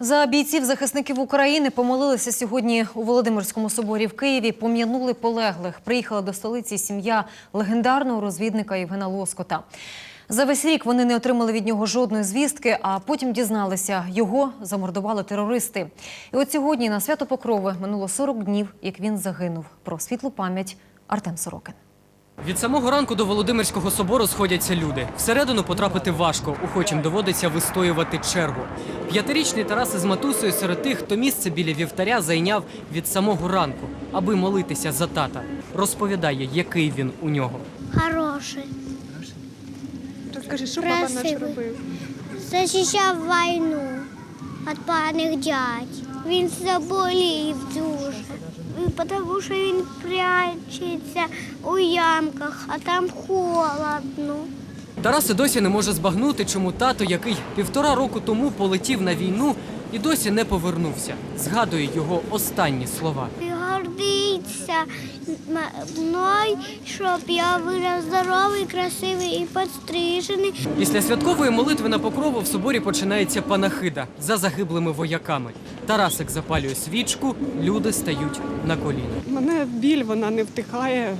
За бійців захисників України помолилися сьогодні у Володимирському соборі в Києві. Пом'янули полеглих. Приїхала до столиці сім'я легендарного розвідника Євгена Лоскота. За весь рік вони не отримали від нього жодної звістки, а потім дізналися, його замордували терористи. І от сьогодні на свято Покрови минуло 40 днів, як він загинув. Про світлу пам'ять Артем Сорокин. Від самого ранку до Володимирського собору сходяться люди. Всередину потрапити важко, охочим доводиться вистоювати чергу. П'ятирічний Тарас із матусею серед тих, хто місце біля вівтаря зайняв від самого ранку, аби молитися за тата. Розповідає, який він у нього. Хороший, Розкажи, що папа наш Красивий. робив? захищав війну від поганих дядь. Він заболів дуже, тому що він прячеться у ямках, а там холодно. Тарас і досі не може збагнути, чому тато, який півтора року тому полетів на війну і досі не повернувся. Згадує його останні слова. І гордиться мною, щоб я вирос здоровий, красивий і підстрижений. Після святкової молитви на покрову в соборі починається панахида за загиблими вояками. Тарасик запалює свічку, люди стають на коліна. Мене біль вона не втихає.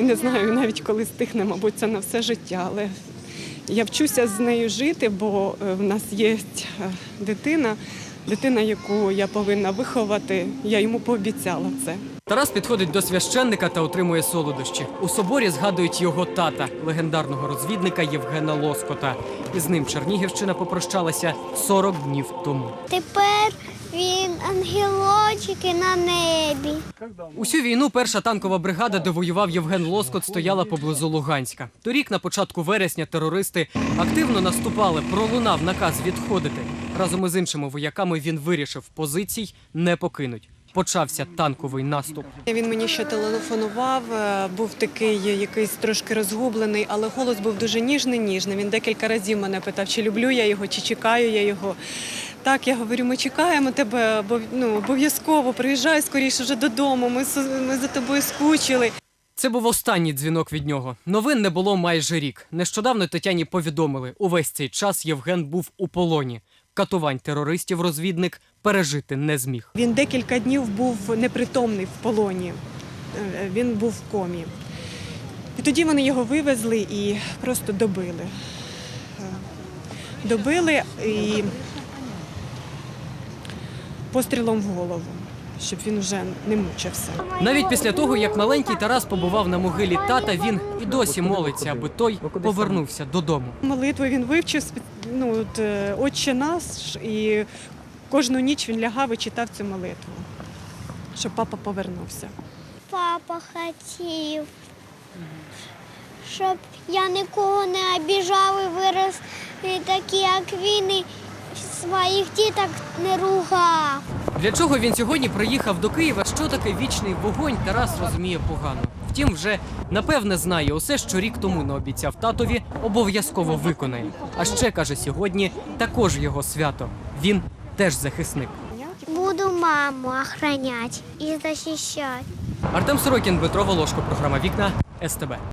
І не знаю навіть коли стихне, мабуть, це на все життя. Але я вчуся з нею жити, бо е, в нас є е, дитина, дитина, яку я повинна виховати. Я йому пообіцяла це. Тарас підходить до священника та отримує солодощі. У соборі згадують його тата, легендарного розвідника Євгена Лоскота. І з ним Чернігівщина попрощалася 40 днів тому. Тепер він ангелочки на небі. Усю війну перша танкова бригада, де воював Євген Лоскот, стояла поблизу Луганська. Торік, на початку вересня, терористи активно наступали. Пролунав наказ відходити. Разом із іншими вояками він вирішив позицій не покинуть. Почався танковий наступ. Він мені ще телефонував, е, був такий якийсь трошки розгублений, але голос був дуже ніжний, ніжний. Він декілька разів мене питав, чи люблю я його, чи чекаю я його. Так, я говорю, ми чекаємо тебе, бо ну, обов'язково приїжджай скоріше вже додому. Ми, ми за тобою скучили. Це був останній дзвінок від нього. Новин не було майже рік. Нещодавно Тетяні повідомили, увесь цей час Євген був у полоні. Катувань терористів розвідник пережити не зміг. Він декілька днів був непритомний в полоні. Е, Він був в комі. І тоді вони його вивезли і просто добили. Е, Добили і пострілом в голову, щоб він вже не мучився. Навіть після того, як маленький Тарас побував на могилі тата, він і досі молиться, аби той повернувся додому. Молитву він вивчив ну, от, е, Отче наш, і кожну ніч він лягав і читав цю молитву, щоб папа повернувся. Папа хотів, щоб я нікого не обіжав і вирос і такі, як він, і своїх діток не ругав. Для чого він сьогодні приїхав до Києва? Що таке вічний вогонь? Тарас розуміє погано. Втім, вже напевне знає усе, що рік тому наобіцяв татові, обов'язково виконає. А ще каже сьогодні також його свято. Він теж захисник. Буду маму охранять і захищати. Артем Сорокін, Дмитро Волошко, програма Вікна СТБ.